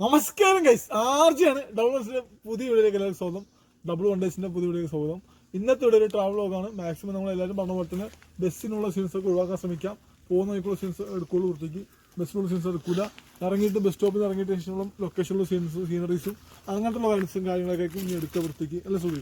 നമസ്കാരം guys ആർജിയാണ് double വൺസിന്റെ പുതിയ വീഡിയോയിലേക്ക് എല്ലാവരും സ്വാഗതം. ഡബിൾ വൺ ഡേസിന്റെ പുതിയ വീഡിയോയിലേക്ക് സ്വാഗതം. ഇന്നത്തെ ഇവിടെ ഒരു ട്രാവൽ വ്ലോഗാണ് മാക്സിമം നമ്മൾ എല്ലാവരും പറഞ്ഞ പോലെ തന്നെ ബസ്സിനുള്ള സീൻസ് ഒക്കെ ഒഴിവാക്കാൻ ശ്രമിക്കാം. പോകുന്ന വഴിക്കുള്ള സീൻസ് എടുക്കുള്ളൂ വൃത്തിക്ക്. ബസ്സിനുള്ള സീൻസ് എടുക്കൂല. ഇറങ്ങിയിട്ട് ബസ് സ്റ്റോപ്പിൽ നിന്ന് ഇറങ്ങിയിട്ട് ശേഷമുള്ള ലൊക്കേഷനിലുള്ള സീൻസ് സീനറീസും അങ്ങനത്തെ വൈൻസും കാര്യങ്ങളൊക്കെ ഇനി എടുക്കുക വൃത്തിക്ക്. അല്ല സുഖി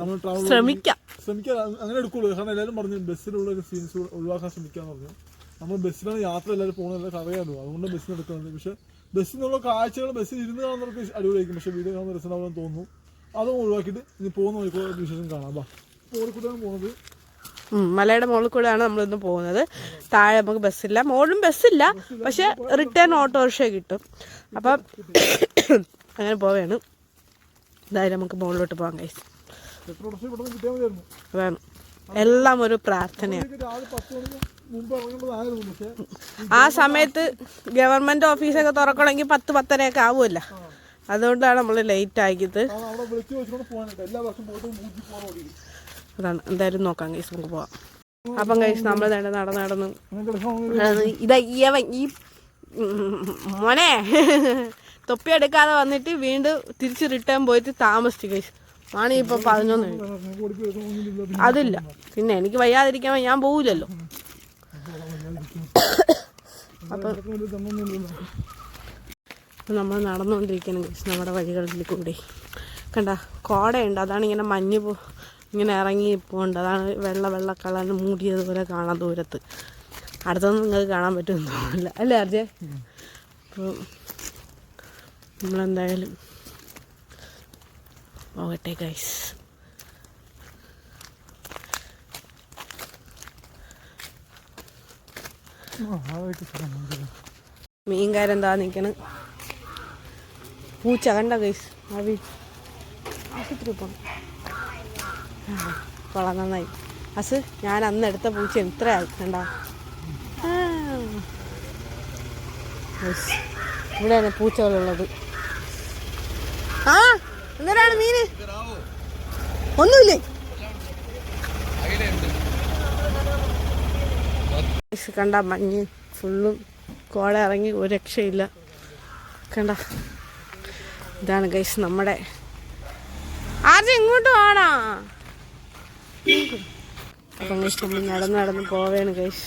നമ്മൾ ട്രാവൽ ശ്രമിക്കാം. ശ്രമിക്കാം. അങ്ങനെ എടുക്കുള്ളൂ. കാരണം എല്ലാവരും പറഞ്ഞു ബസ്സിലുള്ള ഒരു സീൻസ് ഒഴിവാക്കാൻ ശ്രമിക്കാന്ന് പറഞ്ഞു. നമ്മൾ ബസ്സിലാണ് യാത്ര എല്ലാവരും പോകുന്നത്. അറിയാമല്ലോ അതുകൊണ്ട് ബസ്സിന് എടുക്കുന്നത്. പക്ഷെ ബസ്സിൽ നിന്നുള്ള കാഴ്ചകൾ ബസ്സിൽ ഇരുന്ന് കാണുന്നവർക്ക് അടിപൊളിയായിരിക്കും. പക്ഷെ വീഡിയോ കാണുന്ന രസമാണെന്ന് തോന്നുന്നു. അതും ഒഴിവാക്കിയിട്ട് ഇനി പോകുന്ന വഴിക്കുള്ള വിശേഷം കാണാം. ബാ ഓടിക്കൂട്ടാണ് പോകുന്നത്. മലയുടെ മുകളിൽ കൂടെയാണ് നമ്മളിന്ന് പോകുന്നത്. താഴെ നമുക്ക് ബസ്സില്ല. മുകളിലും ബസ്സില്ല. പക്ഷെ റിട്ടേൺ ഓട്ടോറിക്ഷ കിട്ടും. അപ്പം അങ്ങനെ പോവുകയാണ് എന്തായാലും നമുക്ക് മുകളിലോട്ട് പോകാൻ കഴിച്ചു വേണം എല്ലാം ഒരു പ്രാർത്ഥനയാണ്. ആ സമയത്ത് ഗവൺമെന്റ് ഓഫീസൊക്കെ തുറക്കണമെങ്കിൽ പത്ത് പത്തരയൊക്കെ ആവുമല്ല. അതുകൊണ്ടാണ് നമ്മൾ ലേറ്റ് ആക്കിയത്. അതാണ്. എന്തായാലും നോക്കാം ഗൈസ് നമുക്ക് പോവാം. അപ്പം ഗൈസ് നമ്മൾ തന്നെ നടന്ന് നടന്ന്. ഇതാ ഈ മോനെ. തൊപ്പി എടുക്കാതെ വന്നിട്ട് വീണ്ടും തിരിച്ച് റിട്ടേൺ പോയിട്ട് താമസിച്ചു കഴിച്ചു മണി ഇപ്പൊ പതിനൊന്ന് അതില്ല. പിന്നെ എനിക്ക് വയ്യാതിരിക്കാൻ ഞാൻ പോവില്ലല്ലോ. അപ്പൊ അപ്പം നമ്മൾ നടന്നുകൊണ്ടിരിക്കണം നമ്മുടെ വഴികളിൽ കൂടി. കണ്ട കോടയുണ്ട്. അതാണ് ഇങ്ങനെ മഞ്ഞ് പോ ഇങ്ങനെ ഇറങ്ങി പോണ്ട് അതാണ് വെള്ള വെള്ള കളർ മൂടിയതുപോലെ കാണാം ദൂരത്ത്. അടുത്തൊന്നും നിങ്ങൾക്ക് കാണാൻ പറ്റുമെന്ന് തോന്നില്ല അല്ലേ അർജെ അപ്പോൾ നമ്മളെന്തായാലും പോകട്ടെ ഗൈസ് മീൻകാരൻ എന്താ നിൽക്കണ് പൂച്ച കണ്ട കൈസ് അവി ആശുപത്രി പോണം. കൊള്ളാം നന്നായി. അസ് ഞാൻ അന്ന് എടുത്ത പൂച്ച എത്രയായി ആയി കണ്ട ഇവിടെയാണ് പൂച്ചകളുള്ളത്. ആ എന്തിനാണ് മീന്. ഒന്നുമില്ലേ? കണ്ട മഞ്ഞ് ഫുള്ളും കോള ഇറങ്ങി ഒരു രക്ഷയില്ല. കണ്ട? ഇതാണ് ഗൈസ് നമ്മുടെ ആദ്യം ഇങ്ങോട്ട് വാടാ. അപ്പം ഗൈസ് നമ്മൾ നടന്ന് നടന്ന് പോവേണ് ഗൈസ്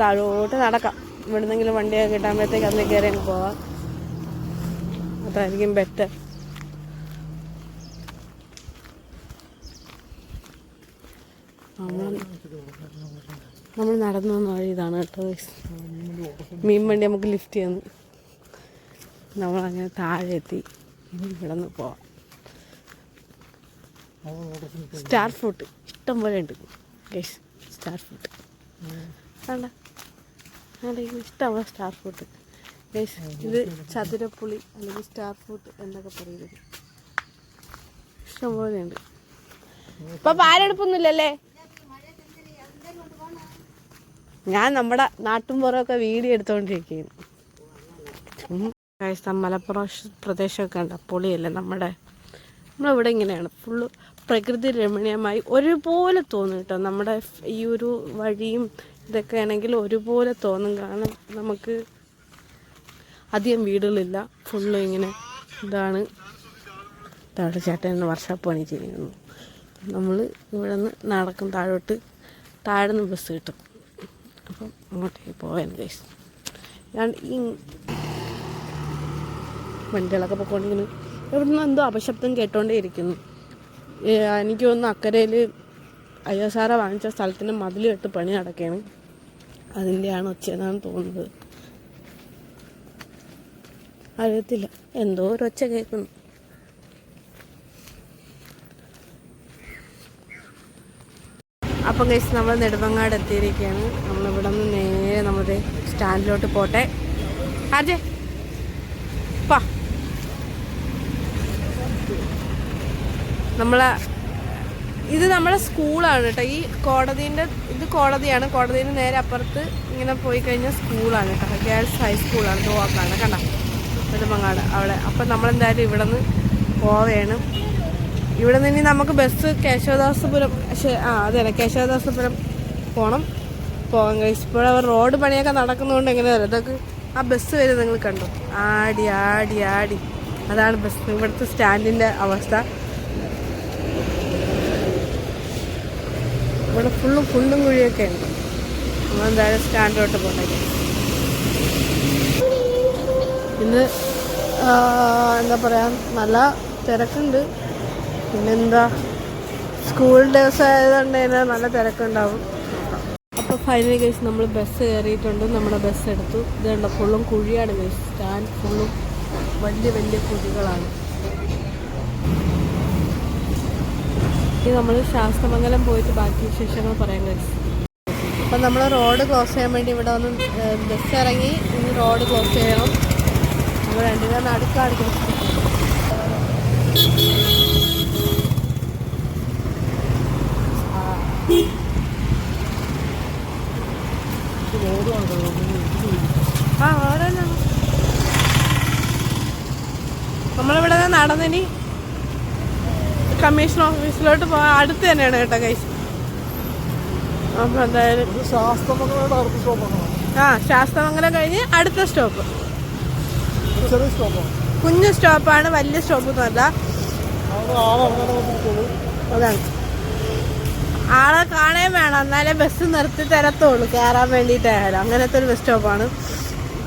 താഴോട്ട് നടക്കാം. ഇവിടുന്നെങ്കിലും വണ്ടിയൊക്കെ കിട്ടാകുമ്പോഴത്തേക്ക് അതിൽ കയറി അങ്ങ് പോവാം. അതായിരിക്കും ബെറ്റർ നമ്മൾ നടന്നു വന്ന വഴി ഇതാണ് കേട്ടോ മീൻ വണ്ടി നമുക്ക് ലിഫ്റ്റ് ചെയ്യുന്നു നമ്മളങ്ങനെ താഴെ എത്തി ഇനി ഇവിടെ നിന്ന് പോവാം. സ്റ്റാർ ഫ്രൂട്ട് ഇഷ്ടം പോലെ ഉണ്ട് സ്റ്റാർ ഫ്രൂട്ട് വേണ്ട ഇഷ്ടമാണ് സ്റ്റാർ ഫ്രൂട്ട് ഇത് ചതുരപ്പുളി അല്ലെങ്കിൽ സ്റ്റാർ ഫ്രൂട്ട് എന്നൊക്കെ പറയുന്നത് ഇഷ്ടം പോലെ ഉണ്ട്. ഇപ്പൊ പാലെടുപ്പൊന്നുമില്ലല്ലേ? ഞാൻ നമ്മുടെ നാട്ടുംപുറമൊക്കെ വീഡിയോ എടുത്തോണ്ടിരിക്കുന്നു. കഴിച്ച മലപ്പുറം പ്രദേശമൊക്കെ ഉണ്ട് പൊളിയല്ലേ നമ്മുടെ? നമ്മളിവിടെ ഇങ്ങനെയാണ്. ഫുള്ള് പ്രകൃതി രമണീയമായി ഒരുപോലെ തോന്നും കേട്ടോ. നമ്മുടെ ഈ ഒരു വഴിയും ഇതൊക്കെ ആണെങ്കിൽ ഒരുപോലെ തോന്നും. കാരണം നമുക്ക് അധികം വീടുകളില്ല. ഫുള്ള് ഇങ്ങനെ ഇതാണ്. താഴെ ചേട്ടൻ വർഷാപ്പ് പണി ചെയ്യുന്നു നമ്മൾ ഇവിടെ നിന്ന് നടക്കും. താഴോട്ട് താഴെ നിന്ന് ബസ് കിട്ടും. അപ്പം അങ്ങോട്ടേക്ക് ഗൈസ് ഞാൻ ഈ വണ്ടികളൊക്കെ പൊക്കോണ്ടിരിക്കുന്നു ഇവിടുന്ന് എന്തോ അപശബ്ദം കേട്ടോണ്ടേ ഇരിക്കുന്നു എനിക്ക് തോന്നുന്നു അക്കരയിൽ അയ്യസാറ വാങ്ങിച്ച സ്ഥലത്തിന് മതിൽ കെട്ട് പണി നടക്കുകയാണ് അതിന്റെയാണ് ഒച്ചയെന്നാണ് തോന്നുന്നത്. അറിയത്തില്ല. എന്തോ ഒരു ഒച്ച കേൾക്കുന്നു. അപ്പം കഴിച്ച് നമ്മൾ നെടുമങ്ങാട് എത്തിയിരിക്കുകയാണ്. നമ്മളിവിടെ നിന്ന് നേരെ നമ്മുടെ സ്റ്റാൻഡിലോട്ട് പോട്ടെ. ആർജെ പാ നമ്മളെ ഇത് നമ്മുടെ സ്കൂളാണ് കേട്ടോ. ഈ കോടതിന്റെ ഇത് കോടതിയാണ്. കോടതിന് നേരെ അപ്പുറത്ത് ഇങ്ങനെ പോയി കഴിഞ്ഞാൽ സ്കൂളാണ് കേട്ടോ. ഗേൾസ് ഹൈസ്കൂളാണ് ഗോവാക്കാണ്. കണ്ട? നെടുമങ്ങാട് അവിടെ. അപ്പം നമ്മളെന്തായാലും ഇവിടെ നിന്ന് പോവുകയാണ് ഇവിടെ നിന്ന് നമുക്ക് ബസ് കേശവദാസപുരം ആ അതെ കേശവദാസപുരം പോകണം പോകാൻ കഴിച്ചു ഇപ്പോൾ അവർ റോഡ് പണിയൊക്കെ നടക്കുന്നതുകൊണ്ട് എങ്ങനെയാണ് ഇതൊക്കെ ആ ബസ് വരെ നിങ്ങൾ കണ്ടു. ആടി ആടി ആടി. അതാണ് ബസ് ഇവിടുത്തെ സ്റ്റാൻഡിന്റെ അവസ്ഥ. ഇവിടെ ഫുള്ളും കുണ്ടും കുഴിയൊക്കെ ഉണ്ട്. നമ്മൾ എന്തായാലും സ്റ്റാൻഡിലോട്ട് പോകട്ടെ ഇന്ന് എന്താ പറയുക നല്ല തിരക്കുണ്ട്. പിന്നെന്താ? സ്കൂൾ ദിവസം ആയതുകൊണ്ട് തന്നെ നല്ല തിരക്കുണ്ടാവും. അപ്പോൾ ഫൈനലി കേസ് നമ്മൾ ബസ് കയറിയിട്ടുണ്ട്. നമ്മുടെ ബസ് എടുത്തു. ഇതുണ്ട് ഫുള്ളും കുഴിയാണ് കേസ് സ്റ്റാൻഡ് ഫുള്ളും വലിയ വലിയ കുഴികളാണ്. ഇനി നമ്മൾ ശാസ്ത്രമംഗലം പോയിട്ട് ബാക്കി വിശേഷങ്ങൾ പറയാൻ കഴിച്ചു അപ്പം നമ്മൾ റോഡ് ക്രോസ് ചെയ്യാൻ വേണ്ടി ഇവിടെ ഒന്ന് ബസ് ഇറങ്ങി. ഇനി റോഡ് ക്രോസ് ചെയ്യണം. നമ്മൾ രണ്ടുപേരും നടുക്കാണ് ക്രോസ് റോഡ് ആ ഓരോന്നാ നമ്മളിവിടെ നിന്ന് നടന്നിനി കമ്മീഷൻ ഓഫീസിലോട്ട് പോകാൻ അടുത്ത് തന്നെയാണ് കേട്ടോ കൈസ് അപ്പം എന്തായാലും ആ ശാസ്ത്രമംഗലം കഴിഞ്ഞ് അടുത്ത സ്റ്റോപ്പ് കുഞ്ഞു സ്റ്റോപ്പാണ് വലിയ സ്റ്റോപ്പ് വന്നിട്ടുള്ളൂ. അതാണ് ആളെ കാണാൻ വേണം. എന്നാലേ ബസ് നിർത്തി തരത്തുള്ളൂ. കയറാൻ വേണ്ടിയിട്ടായാലും. അങ്ങനത്തെ ഒരു ബസ് സ്റ്റോപ്പാണ്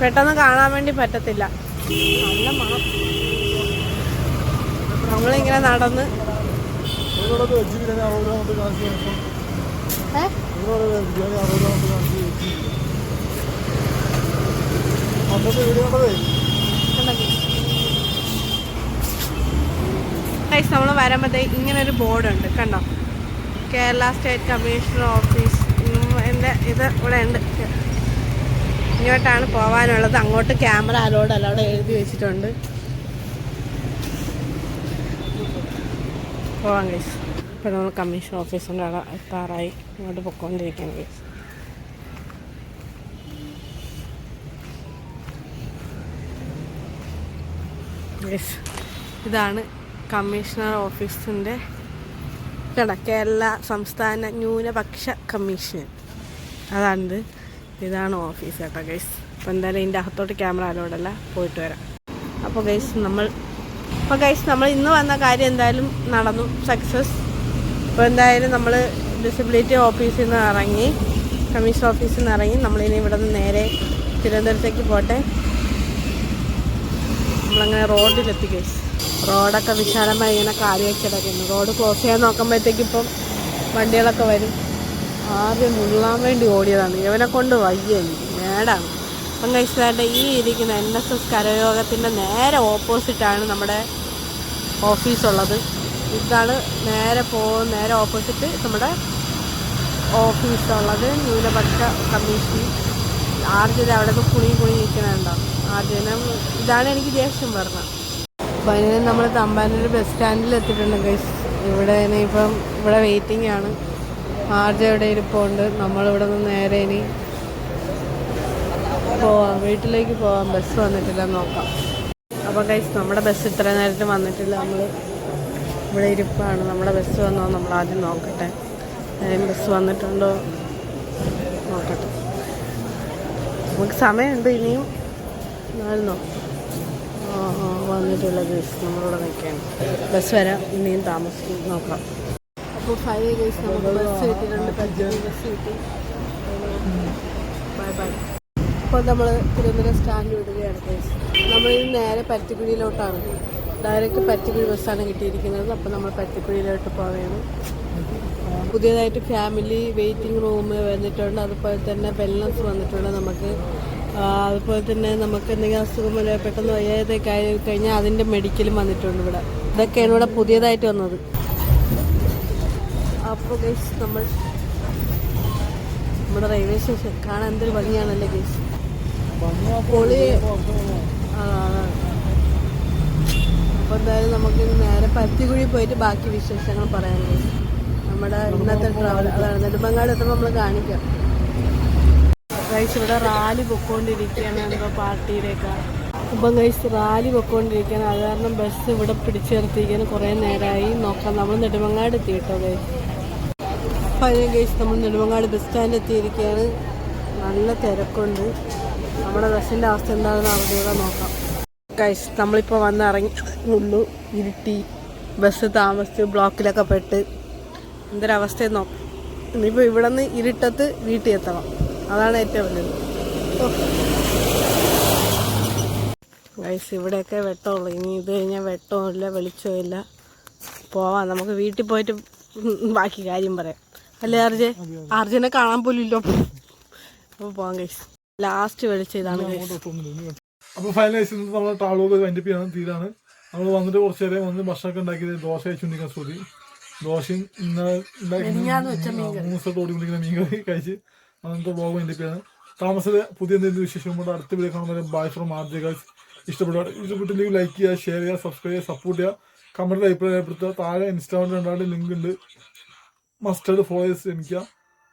പെട്ടെന്ന് കാണാൻ വേണ്ടി പറ്റത്തില്ല. നല്ല മണം നമ്മളിങ്ങനെ നടന്ന് നമ്മൾ വരുമ്പോഴത്തേ ഇങ്ങനെ ഒരു ബോർഡ് ഉണ്ട് കണ്ടോ കേരള സ്റ്റേറ്റ് കമ്മീഷണർ ഓഫീസ് എന്റെ ഇത് ഇവിടെ ഉണ്ട്. ഇങ്ങോട്ടാണ് പോകാനുള്ളത് അങ്ങോട്ട് ക്യാമറ അലോഡ് അവിടെ എഴുതി വെച്ചിട്ടുണ്ട്. പോവാം ഗൈസ് ഇപ്പോൾ നമ്മൾ കമ്മീഷൻ ഓഫീസിന്റെ അവിടെ എത്താറായി. ഇങ്ങോട്ട് പൊക്കോണ്ടിരിക്കുകയാണ് ഗൈസ് ഗൈസ് ഇതാണ് കമ്മീഷണർ ഓഫീസിന്റെ കട കേരള സംസ്ഥാന ന്യൂനപക്ഷ കമ്മീഷൻ അതാണിത്. ഇതാണ് ഓഫീസ് കേട്ടോ ഗൈസ് അപ്പോൾ എന്തായാലും ഇതിന്റെ അകത്തോട്ട് ക്യാമറ അലോഡല്ല പോയിട്ട് വരാം. അപ്പോൾ ഗൈസ് നമ്മൾ അപ്പോൾ ഗൈസ് നമ്മൾ ഇന്ന് വന്ന കാര്യം എന്തായാലും നടന്നു. സക്സസ് അപ്പോൾ എന്തായാലും നമ്മൾ ഡിസബിലിറ്റി ഓഫീസിൽ നിന്ന് ഇറങ്ങി കമ്മീഷൻ ഓഫീസിൽ നിന്ന് ഇറങ്ങി. നമ്മളിനി ഇവിടെ നിന്ന് നേരെ തിരുവനന്തപുരത്തേക്ക് പോട്ടെ. നമ്മളങ്ങനെ റോഡിലെത്തി ഗൈസ് റോഡൊക്കെ വിശാലമായി ഇങ്ങനെ കാര്യമാക്കി കിടക്കുന്നു. റോഡ് ക്ലോസ് ചെയ്യാൻ നോക്കുമ്പോഴത്തേക്ക് ഇപ്പം വണ്ടികളൊക്കെ വരും. ആദ്യം മുള്ളാൻ വേണ്ടി ഓടിയതാണ്. ഇവനെ കൊണ്ട് വയ്യ എനിക്ക് മേടാണ്. അപ്പം കഴിച്ചതായിട്ട് ഈ ഇരിക്കുന്ന എൻ എസ് എസ് കരയോഗത്തിന്റെ നേരെ ഓപ്പോസിറ്റാണ് നമ്മുടെ ഓഫീസുള്ളത് ഇതാണ് നേരെ പോകുന്ന നേരെ ഓപ്പോസിറ്റ് നമ്മുടെ ഓഫീസുള്ളത് ന്യൂനപക്ഷ കമ്മീഷൻ ആർജന അവിടെ നിന്ന് കുണി കുണി നിൽക്കണുണ്ടോ ആർജനം ഇതാണ് എനിക്ക് ദേഷ്യം പറഞ്ഞത് അപ്പോൾ അതിന് നമ്മൾ തമ്പാനൂർ ബസ് സ്റ്റാൻഡിൽ എത്തിയിട്ടുണ്ട് ഗൈസ് ഇവിടെ ഇനിയിപ്പം ഇവിടെ വെയിറ്റിംഗ് ആണ്. ആർജ ഇവിടെ ഇരിപ്പുണ്ട് നമ്മളിവിടെ നിന്ന് നേരെ ഇനി പോവാം വീട്ടിലേക്ക് പോവാം ബസ് വന്നിട്ടില്ല നോക്കാം. അപ്പോൾ ഗൈസ് നമ്മുടെ ബസ് ഇത്ര നേരത്തെ വന്നിട്ടില്ല. നമ്മൾ ഇവിടെ ഇരിപ്പാണ്. നമ്മുടെ ബസ് വന്നോ നമ്മൾ ആദ്യം നോക്കട്ടെ. ബസ് വന്നിട്ടുണ്ടോ? നോക്കട്ടെ. നമുക്ക് സമയമുണ്ട് ഇനിയും. നോക്കാം ആ ആ വന്നിട്ടുള്ള ബസ് നമ്മളിവിടെ നിൽക്കുകയാണ്. ബസ് വരാം. ഇനിയും താമസിക്കും. നോക്കാം. അപ്പോൾ ഫൈവ് ഡേയ്സ് നമുക്ക് ബസ് കിട്ടിയിട്ടുണ്ട്. ബസ് കിട്ടി. അപ്പോൾ നമ്മൾ തിരുവനന്തപുരം സ്റ്റാൻഡ് വിടുകയാണ് നമ്മളിത് നേരെ പരുത്തിക്കുഴിയിലോട്ടാണ്. ഡയറക്റ്റ് പരുത്തിക്കുഴി ബസ്സാണ് കിട്ടിയിരിക്കുന്നത്. അപ്പോൾ നമ്മൾ പരുത്തിക്കുഴിയിലോട്ട് പോവുകയാണ്. പുതിയതായിട്ട് ഫാമിലി വെയിറ്റിംഗ് റൂം വന്നിട്ടുണ്ട്. അതുപോലെ തന്നെ വെൽനസ് വന്നിട്ടുണ്ട് നമുക്ക്. അതുപോലെ തന്നെ നമുക്ക് എന്തെങ്കിലും അസുഖം വല്ല പെട്ടെന്ന് വയ്യാതൊക്കെ ആയി കഴിഞ്ഞാൽ അതിന്റെ മെഡിക്കലും വന്നിട്ടുണ്ട് ഇവിടെ. ഇതൊക്കെയാണ് ഇവിടെ പുതിയതായിട്ട് വന്നത്. അപ്പോൾ ഗൈസ് നമ്മൾ നമ്മുടെ റെയിൽവേ സ്റ്റേഷൻ കാണാൻ എന്തൊരു ഭംഗിയാണല്ലേ ഗൈസ് പൊളി. അപ്പോൾ നമുക്ക് നേരെ പരുത്തിക്കുഴി പോയിട്ട് ബാക്കി വിശേഷങ്ങൾ ഗൈസ് നമ്മുടെ ഇന്നത്തെ ട്രാവൽ അതാണ് നെടുമ്പങ്ങാട് എത്തുമ്പോൾ നമ്മൾ കാണിക്കാം. ഗൈസ് ഇവിടെ റാലി പൊക്കോണ്ടിരിക്കുകയാണ് എന്തോ പാർട്ടിയിലേക്ക് അപ്പം ഗൈസ് റാലി പൊക്കോണ്ടിരിക്കുകയാണ് അത് കാരണം ബസ് ഇവിടെ പിടിച്ചു നിർത്തിയിരിക്കുകയാണ് കുറേ നേരമായി നോക്കാം നമ്മൾ നെടുമങ്ങാട് എത്തി കേട്ടോ ഗൈസ്? അപ്പം അതിന് ഗൈസ് നമ്മൾ നെടുമങ്ങാട് ബസ് സ്റ്റാൻഡിൽ എത്തിയിരിക്കുകയാണ് നല്ല തിരക്കുണ്ട്. നമ്മുടെ ബസ്സിന്റെ അവസ്ഥ എന്താണെന്ന് അറിഞ്ഞൂടെ നോക്കാം. ഗൈസ് നമ്മളിപ്പോൾ വന്ന് ഇറങ്ങി. ഉള്ളു ഇരുട്ടി ബസ് താമസിച്ച് ബ്ലോക്കിലൊക്കെ പെട്ട്. എന്തൊരവസ്ഥയെന്ന് നോക്കാം. ഇനിയിപ്പോൾ ഇവിടെ നിന്ന് ഇരുട്ടത്ത് വീട്ടിൽ എത്തണം. അതാണ് ഏറ്റവും വലുത്. ഗൈസ് ഇവിടെയൊക്കെ വെട്ടമുള്ളൂ. ഇനി ഇത് കഴിഞ്ഞാൽ വെട്ടമില്ല വെളിച്ചമില്ല പോവാം. നമുക്ക് വീട്ടിൽ പോയിട്ട് ബാക്കി കാര്യം പറയാം. അല്ലേ അർജുൻ അർജുനെ കാണാൻ പോലും ഇല്ലോ. അപ്പോൾ പോവാം ഗൈസ് ലാസ്റ്റ് വെളിച്ചം ഇതാണ് അപ്പൊ ഫൈനലൈസ് നമ്മൾ ട്രാവൽ വൈൻഡ് അപ്പ് ചെയ്യണം തീരാണ്. നമ്മൾ വന്നിട്ട് കുറച്ച് നേരം വന്ന് ഭക്ഷണമൊക്കെ ഉണ്ടാക്കിയത് ദോശ ചുണ്ടിക്കാൻ സ്തുതി ദോശയും ദിവസമായിട്ട് ഓടിക്കൊണ്ടിരിക്കുന്ന മീൻ കറി കഴിച്ച് അങ്ങനത്തെ ബ്ലോഗ് വൈൻഡ് താമസത്തെ ചെയ്യാണ്. പുതിയ എന്തെങ്കിലും വിശേഷം കൊണ്ട് അടുത്ത വീഡിയോ കാണുമ്പോൾ ബൈ ഫ്രം ആദ്യ കാഴ്ച ഇഷ്ടപ്പെട്ടു ഇഷ്ടപ്പെട്ടില്ലെങ്കിൽ ലൈക്ക് ചെയ്യുക ഷെയർ ചെയ്യുക സബ്സ്ക്രൈബ് ചെയ്യുക സപ്പോർട്ട് ചെയ്യുക. കമന്റ് അഭിപ്രായം ഏർപ്പെടുത്തുക താഴെ ഇൻസ്റ്റാഗ്രാമിൽ രണ്ടാമത്തെ ലിങ്ക് ഉണ്ട്. മസ്റ്റേഡ് ഫോളോയേഴ്സ് ശ്രമിക്കുക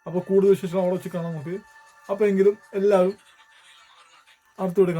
അപ്പോൾ കൂടുതൽ വിശേഷം അവിടെ വെച്ച് കാണാം നമുക്ക്. അപ്പോൾ എങ്കിലും എല്ലാവരും അടുത്ത വീഡിയോ